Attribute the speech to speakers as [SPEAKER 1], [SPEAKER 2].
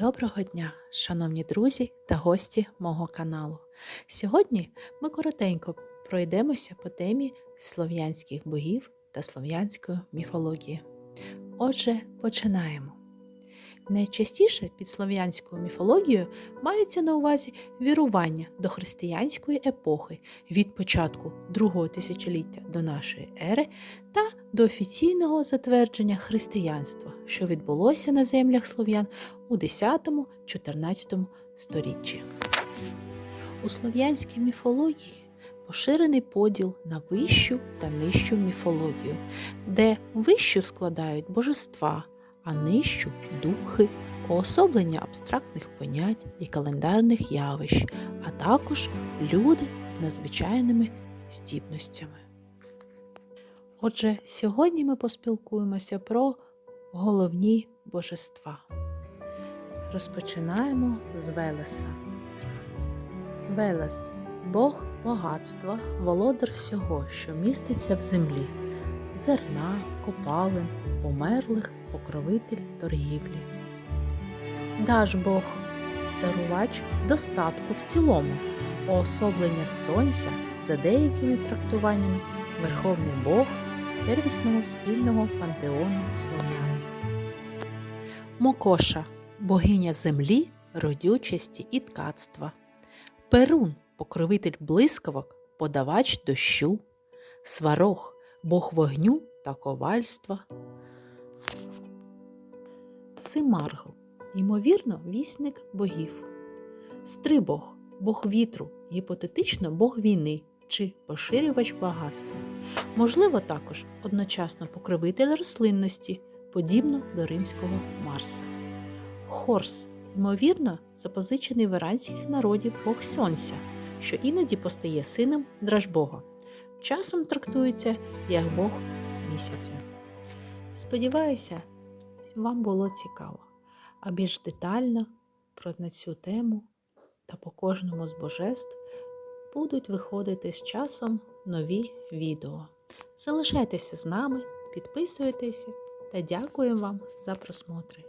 [SPEAKER 1] Доброго дня, шановні друзі та гості мого каналу. Сьогодні ми коротенько пройдемося по темі слов'янських богів та слов'янської міфології. Отже, починаємо. Найчастіше під слов'янською міфологією маються на увазі вірування до християнської епохи від початку другого тисячоліття до нашої ери та до офіційного затвердження християнства, що відбулося на землях слов'ян у 10-14 сторіччі. У слов'янській міфології поширений поділ на вищу та нижчу міфологію, де вищу складають божества, а нижчу духи, уособлення абстрактних понять і календарних явищ, а також люди з надзвичайними здібностями. Отже, сьогодні ми поспілкуємося про головні божества. Розпочинаємо з Велеса. Велес Бог багатства, володар всього, що міститься в землі, зерна, копалин, померлих, покровитель торгівлі. Даж Бог дарувач достатку в цілому, уособлення сонця за деякими трактуваннями Верховний Бог первісного спільного пантеону слов'ян. Мокоша богиня землі, родючості і ткацтва. Перун покровитель блискавок, подавач дощу, сварог бог вогню та ковальства. Симаргл ймовірно, вісник богів. Стрибог бог вітру, гіпотетично бог війни чи поширювач багатства. Можливо, також одночасно покровитель рослинності, подібно до римського Марса. Хорс, ймовірно, запозичений в іранських народів бог Сонця, що іноді постає сином Дражбога. Часом трактується як Бог місяця. Сподіваюся, вам було цікаво, а більш детально про цю тему та по кожному з божеств будуть виходити з часом нові відео. Залишайтеся з нами, підписуйтеся та дякую вам за просмотри.